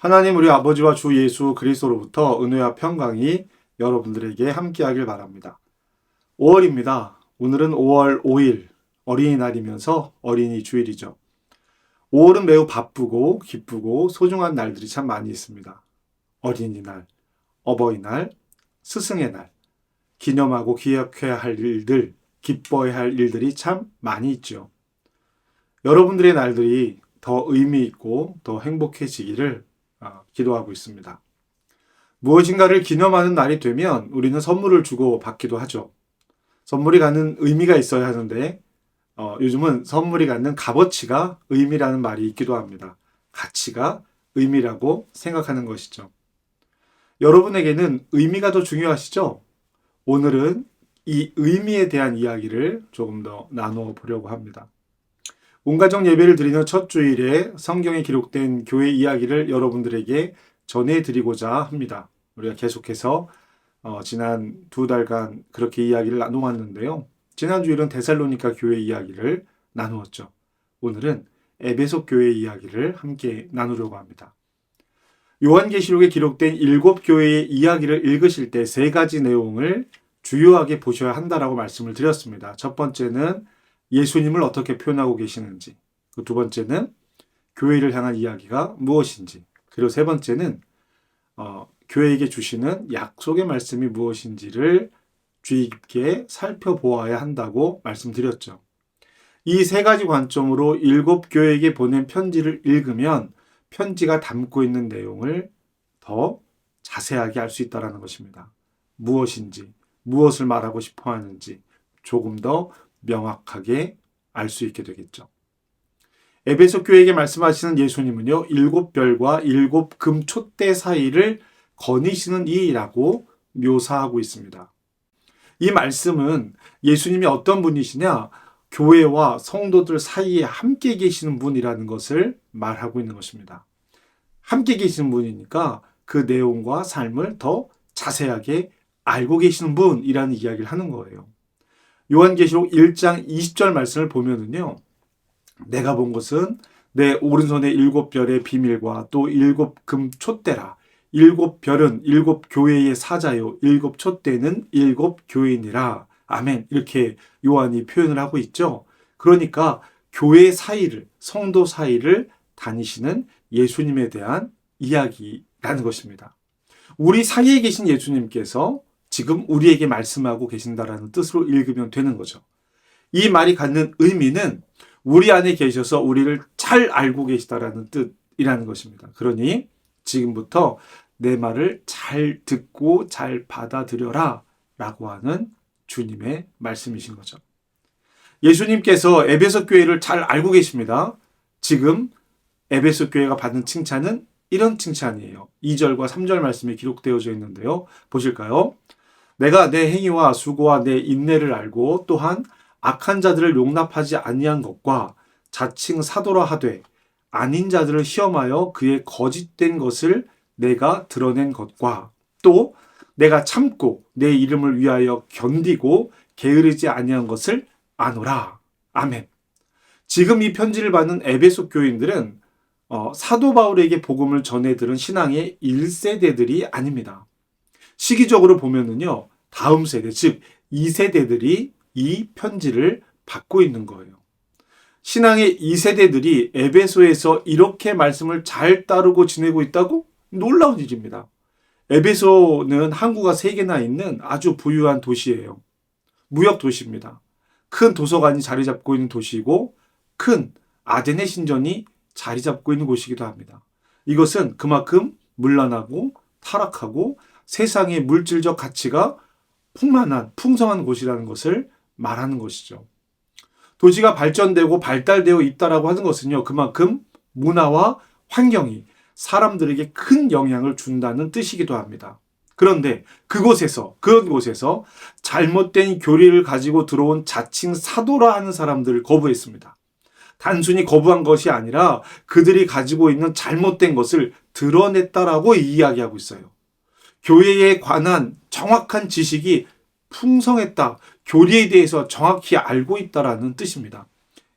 하나님 우리 아버지와 주 예수 그리스도로부터 은혜와 평강이 여러분들에게 함께하길 바랍니다. 5월입니다. 오늘은 5월 5일 어린이날이면서 어린이 주일이죠. 5월은 매우 바쁘고 기쁘고 소중한 날들이 참 많이 있습니다. 어린이날, 어버이날, 스승의 날, 기념하고 기억해야 할 일들, 기뻐해야 할 일들이 참 많이 있죠. 여러분들의 날들이 더 의미 있고 더 행복해지기를 아, 기도하고 있습니다. 무엇인가를 기념하는 날이 되면 우리는 선물을 주고 받기도 하죠. 선물이 갖는 의미가 있어야 하는데 어, 요즘은 선물이 갖는 값어치가 의미라는 말이 있기도 합니다. 가치가 의미라고 생각하는 것이죠. 여러분에게는 의미가 더 중요하시죠? 오늘은 이 의미에 대한 이야기를 조금 더 나누어 보려고 합니다. 온가정 예배를 드리는 첫 주일에 성경에 기록된 교회 이야기를 여러분들에게 전해드리고자 합니다. 우리가 계속해서 어, 지난 두 달간 그렇게 이야기를 나누었는데요. 지난 주일은 데살로니가 교회 이야기를 나누었죠. 오늘은 에베소 교회 이야기를 함께 나누려고 합니다. 요한계시록에 기록된 일곱 교회의 이야기를 읽으실 때 세 가지 내용을 주요하게 보셔야 한다라고 말씀을 드렸습니다. 첫 번째는 예수님을 어떻게 표현하고 계시는지, 그 두 번째는 교회를 향한 이야기가 무엇인지, 그리고 세 번째는 어, 교회에게 주시는 약속의 말씀이 무엇인지를 주의 깊게 살펴보아야 한다고 말씀드렸죠. 이 세 가지 관점으로 일곱 교회에게 보낸 편지를 읽으면 편지가 담고 있는 내용을 더 자세하게 알 수 있다는 것입니다. 무엇인지, 무엇을 말하고 싶어 하는지 조금 더 명확하게 알 수 있게 되겠죠. 에베소 교회에게 말씀하시는 예수님은요, 일곱 별과 일곱 금 촛대 사이를 거니시는 이라고 묘사하고 있습니다. 이 말씀은 예수님이 어떤 분이시냐, 교회와 성도들 사이에 함께 계시는 분이라는 것을 말하고 있는 것입니다. 함께 계시는 분이니까 그 내용과 삶을 더 자세하게 알고 계시는 분이라는 이야기를 하는 거예요. 요한계시록 1장 20절 말씀을 보면은요. 내가 본 것은 내 오른손의 일곱 별의 비밀과 또 일곱 금 촛대라. 일곱 별은 일곱 교회의 사자요. 일곱 촛대는 일곱 교인이라. 아멘. 이렇게 요한이 표현을 하고 있죠. 그러니까 교회 사이를, 성도 사이를 다니시는 예수님에 대한 이야기라는 것입니다. 우리 사이에 계신 예수님께서 지금 우리에게 말씀하고 계신다라는 뜻으로 읽으면 되는 거죠. 이 말이 갖는 의미는 우리 안에 계셔서 우리를 잘 알고 계시다라는 뜻이라는 것입니다. 그러니 지금부터 내 말을 잘 듣고 잘 받아들여라 라고 하는 주님의 말씀이신 거죠. 예수님께서 에베소 교회를 잘 알고 계십니다. 지금 에베소 교회가 받는 칭찬은 이런 칭찬이에요. 2절과 3절 말씀이 기록되어져 있는데요. 보실까요? 내가 내 행위와 수고와 내 인내를 알고 또한 악한 자들을 용납하지 아니한 것과 자칭 사도라 하되 아닌 자들을 시험하여 그의 거짓된 것을 내가 드러낸 것과 또 내가 참고 내 이름을 위하여 견디고 게으르지 아니한 것을 아노라. 아멘. 지금 이 편지를 받는 에베소 교인들은 어, 사도 바울에게 복음을 전해 들은 신앙의 1세대들이 아닙니다. 시기적으로 보면은요, 다음 세대, 즉, 2세대들이 이 편지를 받고 있는 거예요. 신앙의 2세대들이 에베소에서 이렇게 말씀을 잘 따르고 지내고 있다고? 놀라운 일입니다. 에베소는 항구가 3개나 있는 아주 부유한 도시예요. 무역 도시입니다. 큰 도서관이 자리 잡고 있는 도시이고, 큰 아데네 신전이 자리 잡고 있는 곳이기도 합니다. 이것은 그만큼 물란하고 타락하고 세상의 물질적 가치가 풍만한, 풍성한 곳이라는 것을 말하는 것이죠. 도시가 발전되고 발달되어 있다라고 하는 것은요, 그만큼 문화와 환경이 사람들에게 큰 영향을 준다는 뜻이기도 합니다. 그런데 그곳에서, 그런 곳에서 잘못된 교리를 가지고 들어온 자칭 사도라 하는 사람들을 거부했습니다. 단순히 거부한 것이 아니라 그들이 가지고 있는 잘못된 것을 드러냈다라고 이야기하고 있어요. 교회에 관한 정확한 지식이 풍성했다. 교리에 대해서 정확히 알고 있다라는 뜻입니다.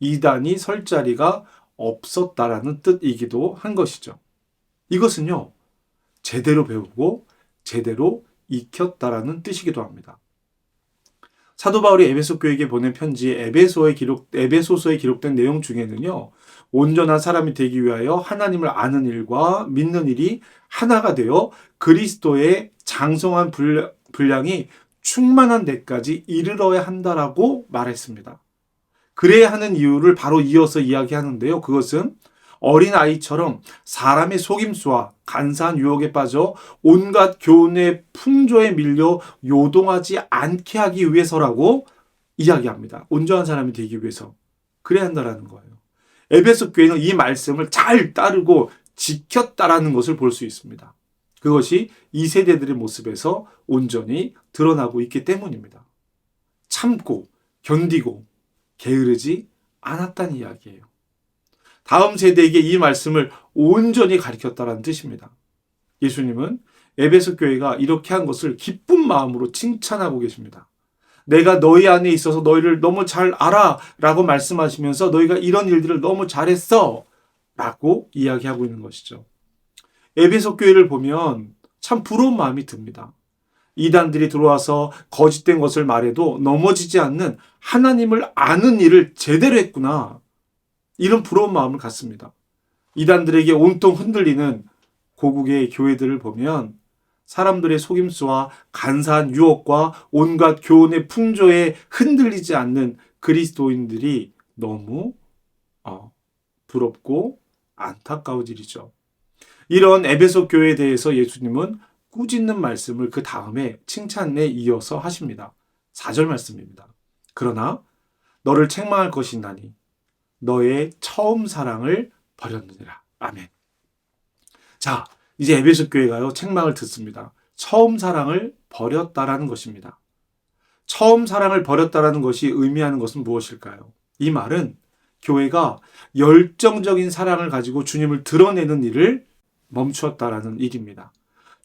이단이 설 자리가 없었다라는 뜻이기도 한 것이죠. 이것은요, 제대로 배우고 제대로 익혔다라는 뜻이기도 합니다. 사도 바울이 에베소 교회에게 보낸 편지 에베소에 기록 에베소서에 기록된 내용 중에는요. 온전한 사람이 되기 위하여 하나님을 아는 일과 믿는 일이 하나가 되어 그리스도의 장성한 분량, 분량이 충만한 데까지 이르러야 한다라고 말했습니다. 그래야 하는 이유를 바로 이어서 이야기하는데요. 그것은 어린 아이처럼 사람의 속임수와 간사한 유혹에 빠져 온갖 교훈의 풍조에 밀려 요동하지 않게 하기 위해서라고 이야기합니다. 온전한 사람이 되기 위해서. 그래야 한다라는 거예요. 에베소 교회는 이 말씀을 잘 따르고 지켰다라는 것을 볼 수 있습니다. 그것이 이 세대들의 모습에서 온전히 드러나고 있기 때문입니다. 참고, 견디고, 게으르지 않았다는 이야기예요. 다음 세대에게 이 말씀을 온전히 가르쳤다는 뜻입니다. 예수님은 에베소 교회가 이렇게 한 것을 기쁜 마음으로 칭찬하고 계십니다. 내가 너희 안에 있어서 너희를 너무 잘 알아 라고 말씀하시면서 너희가 이런 일들을 너무 잘했어 라고 이야기하고 있는 것이죠. 에베소 교회를 보면 참 부러운 마음이 듭니다. 이단들이 들어와서 거짓된 것을 말해도 넘어지지 않는 하나님을 아는 일을 제대로 했구나. 이런 부러운 마음을 갖습니다. 이단들에게 온통 흔들리는 고국의 교회들을 보면 사람들의 속임수와 간사한 유혹과 온갖 교훈의 풍조에 흔들리지 않는 그리스도인들이 너무 어, 부럽고 안타까워질이죠. 이런 에베소 교회에 대해서 예수님은 꾸짖는 말씀을 그 다음에 칭찬에 이어서 하십니다. 4절 말씀입니다. 그러나 너를 책망할 것이 나니 너의 처음 사랑을 버렸느니라. 아멘. 자, 이제 에베소 교회가요, 책망을 듣습니다. 처음 사랑을 버렸다라는 것입니다. 처음 사랑을 버렸다라는 것이 의미하는 것은 무엇일까요? 이 말은 교회가 열정적인 사랑을 가지고 주님을 드러내는 일을 멈추었다라는 일입니다.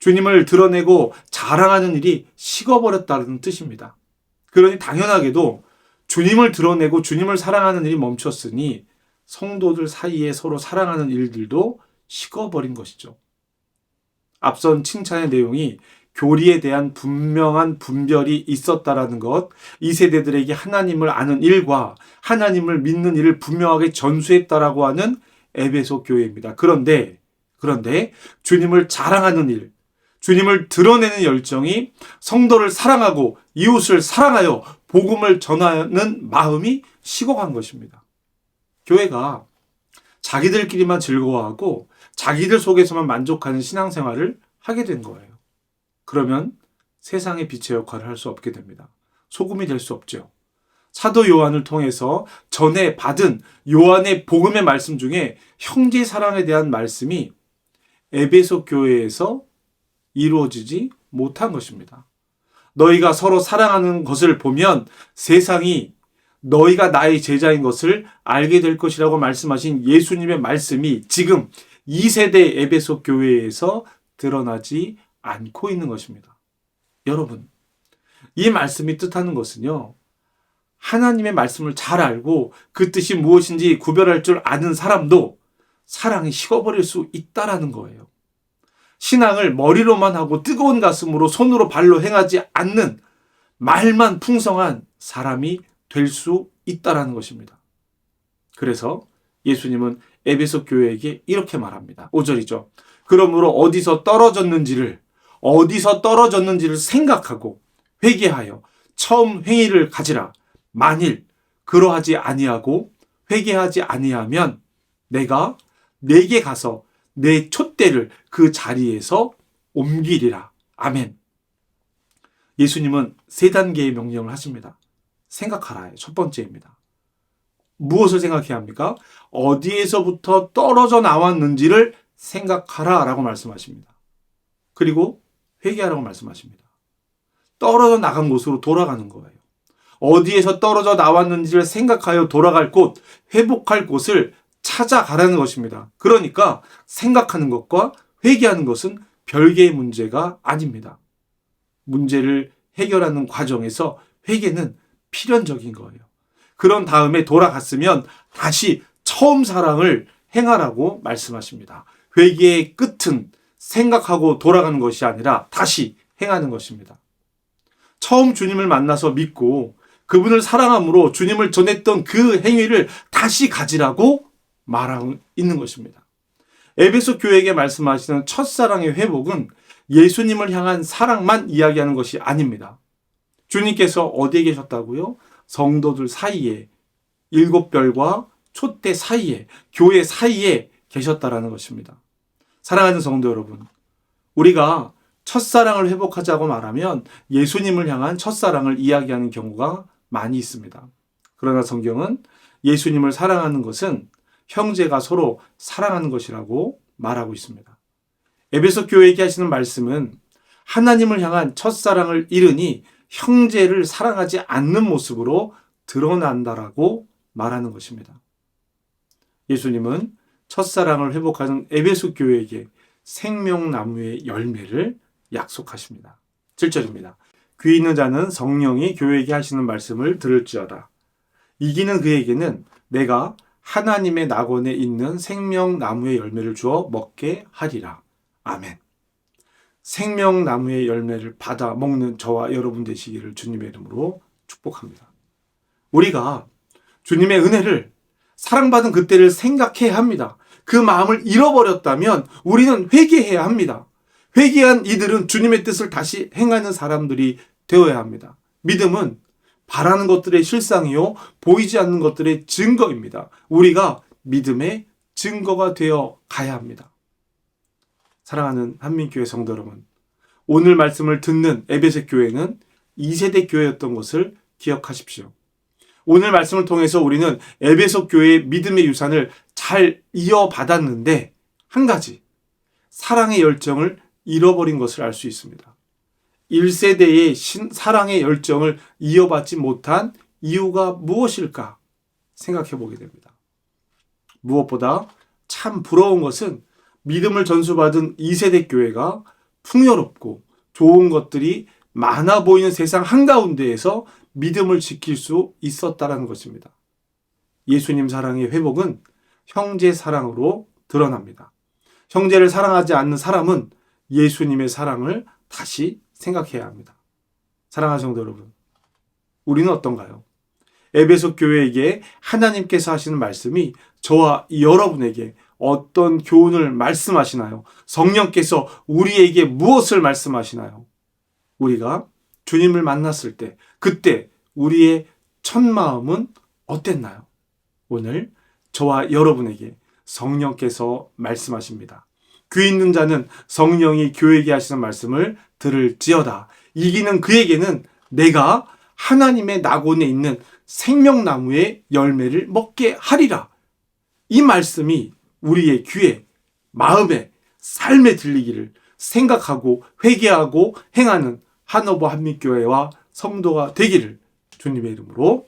주님을 드러내고 자랑하는 일이 식어버렸다는 뜻입니다. 그러니 당연하게도 주님을 드러내고 주님을 사랑하는 일이 멈췄으니 성도들 사이에 서로 사랑하는 일들도 식어버린 것이죠. 앞선 칭찬의 내용이 교리에 대한 분명한 분별이 있었다라는 것, 이 세대들에게 하나님을 아는 일과 하나님을 믿는 일을 분명하게 전수했다라고 하는 에베소 교회입니다. 그런데, 그런데 주님을 자랑하는 일, 주님을 드러내는 열정이 성도를 사랑하고 이웃을 사랑하여 복음을 전하는 마음이 식어간 것입니다. 교회가 자기들끼리만 즐거워하고 자기들 속에서만 만족하는 신앙생활을 하게 된 거예요. 그러면 세상의 빛의 역할을 할 수 없게 됩니다. 소금이 될 수 없죠. 사도 요한을 통해서 전에 받은 요한의 복음의 말씀 중에 형제 사랑에 대한 말씀이 에베소 교회에서 이루어지지 못한 것입니다. 너희가 서로 사랑하는 것을 보면 세상이 너희가 나의 제자인 것을 알게 될 것이라고 말씀하신 예수님의 말씀이 지금 2세대 에베소 교회에서 드러나지 않고 있는 것입니다. 여러분, 이 말씀이 뜻하는 것은요, 하나님의 말씀을 잘 알고 그 뜻이 무엇인지 구별할 줄 아는 사람도 사랑이 식어버릴 수 있다라는 거예요. 신앙을 머리로만 하고 뜨거운 가슴으로 손으로 발로 행하지 않는 말만 풍성한 사람이 될 수 있다라는 것입니다. 그래서 예수님은 에베소 교회에게 이렇게 말합니다. 5절이죠. 그러므로 어디서 떨어졌는지를 어디서 떨어졌는지를 생각하고 회개하여 처음 회의를 가지라. 만일 그러하지 아니하고 회개하지 아니하면 내가 내게 가서 내 촛대를 그 자리에서 옮기리라. 아멘. 예수님은 세 단계의 명령을 하십니다. 생각하라. 첫 번째입니다. 무엇을 생각해야 합니까? 어디에서부터 떨어져 나왔는지를 생각하라 라고 말씀하십니다. 그리고 회개하라고 말씀하십니다. 떨어져 나간 곳으로 돌아가는 거예요. 어디에서 떨어져 나왔는지를 생각하여 돌아갈 곳, 회복할 곳을 찾아가라는 것입니다. 그러니까 생각하는 것과 회개하는 것은 별개의 문제가 아닙니다. 문제를 해결하는 과정에서 회개는 필연적인 거예요. 그런 다음에 돌아갔으면 다시 처음 사랑을 행하라고 말씀하십니다. 회개의 끝은 생각하고 돌아가는 것이 아니라 다시 행하는 것입니다. 처음 주님을 만나서 믿고 그분을 사랑함으로 주님을 전했던 그 행위를 다시 가지라고 말하고 있는 것입니다. 에베소 교회에게 말씀하시는 첫사랑의 회복은 예수님을 향한 사랑만 이야기하는 것이 아닙니다. 주님께서 어디에 계셨다고요? 성도들 사이에, 일곱 별과 촛대 사이에, 교회 사이에 계셨다라는 것입니다. 사랑하는 성도 여러분, 우리가 첫사랑을 회복하자고 말하면 예수님을 향한 첫사랑을 이야기하는 경우가 많이 있습니다. 그러나 성경은 예수님을 사랑하는 것은 형제가 서로 사랑하는 것이라고 말하고 있습니다. 에베소 교회에게 하시는 말씀은 하나님을 향한 첫사랑을 잃으니 형제를 사랑하지 않는 모습으로 드러난다라고 말하는 것입니다. 예수님은 첫사랑을 회복하는 에베소 교회에게 생명나무의 열매를 약속하십니다. 7절입니다. 귀 있는 자는 성령이 교회에게 하시는 말씀을 들을지어다. 이기는 그에게는 내가 하나님의 낙원에 있는 생명나무의 열매를 주어 먹게 하리라. 아멘. 생명나무의 열매를 받아 먹는 저와 여러분 되시기를 주님의 이름으로 축복합니다. 우리가 주님의 은혜를 사랑받은 그때를 생각해야 합니다. 그 마음을 잃어버렸다면 우리는 회개해야 합니다. 회개한 이들은 주님의 뜻을 다시 행하는 사람들이 되어야 합니다. 믿음은 바라는 것들의 실상이요, 보이지 않는 것들의 증거입니다. 우리가 믿음의 증거가 되어 가야 합니다. 사랑하는 한민교회 성도 여러분, 오늘 말씀을 듣는 에베소 교회는 2세대 교회였던 것을 기억하십시오. 오늘 말씀을 통해서 우리는 에베소 교회의 믿음의 유산을 잘 이어받았는데 한 가지 사랑의 열정을 잃어버린 것을 알 수 있습니다. 1세대의 신, 사랑의 열정을 이어받지 못한 이유가 무엇일까 생각해 보게 됩니다. 무엇보다 참 부러운 것은 믿음을 전수받은 2세대 교회가 풍요롭고 좋은 것들이 많아 보이는 세상 한가운데에서 믿음을 지킬 수 있었다라는 것입니다. 예수님 사랑의 회복은 형제 사랑으로 드러납니다. 형제를 사랑하지 않는 사람은 예수님의 사랑을 다시 생각해야 합니다. 사랑하는 성도 여러분, 우리는 어떤가요? 에베소 교회에게 하나님께서 하시는 말씀이 저와 여러분에게 어떤 교훈을 말씀하시나요? 성령께서 우리에게 무엇을 말씀하시나요? 우리가 주님을 만났을 때, 그때 우리의 첫 마음은 어땠나요? 오늘 저와 여러분에게 성령께서 말씀하십니다. 귀 있는 자는 성령이 교회에게 하시는 말씀을 들을지어다. 이기는 그에게는 내가 하나님의 낙원에 있는 생명나무의 열매를 먹게 하리라. 이 말씀이 우리의 귀에, 마음에, 삶에 들리기를 생각하고 회개하고 행하는 한오버 한민교회와 성도가 되기를 주님의 이름으로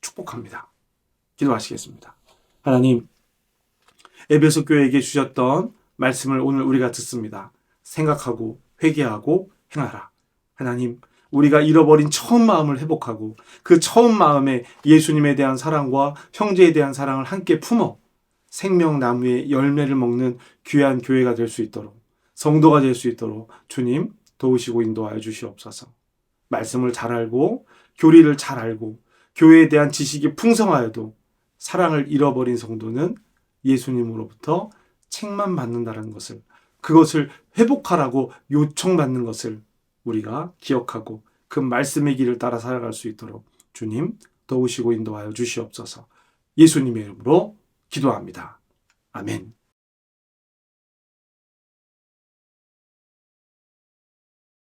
축복합니다. 기도하시겠습니다. 하나님, 에베소 교회에게 주셨던 말씀을 오늘 우리가 듣습니다. 생각하고 회개하고 행하라. 하나님, 우리가 잃어버린 처음 마음을 회복하고 그 처음 마음에 예수님에 대한 사랑과 형제에 대한 사랑을 함께 품어 생명나무의 열매를 먹는 귀한 교회가 될 수 있도록 성도가 될 수 있도록 주님 도우시고 인도하여 주시옵소서. 말씀을 잘 알고 교리를 잘 알고 교회에 대한 지식이 풍성하여도 사랑을 잃어버린 성도는 예수님으로부터 책만 받는다는 것을 그것을 회복하라고 요청받는 것을 우리가 기억하고 그 말씀의 길을 따라 살아갈 수 있도록 주님 도우시고 인도하여 주시옵소서. 예수님의 이름으로 기도합니다. 아멘.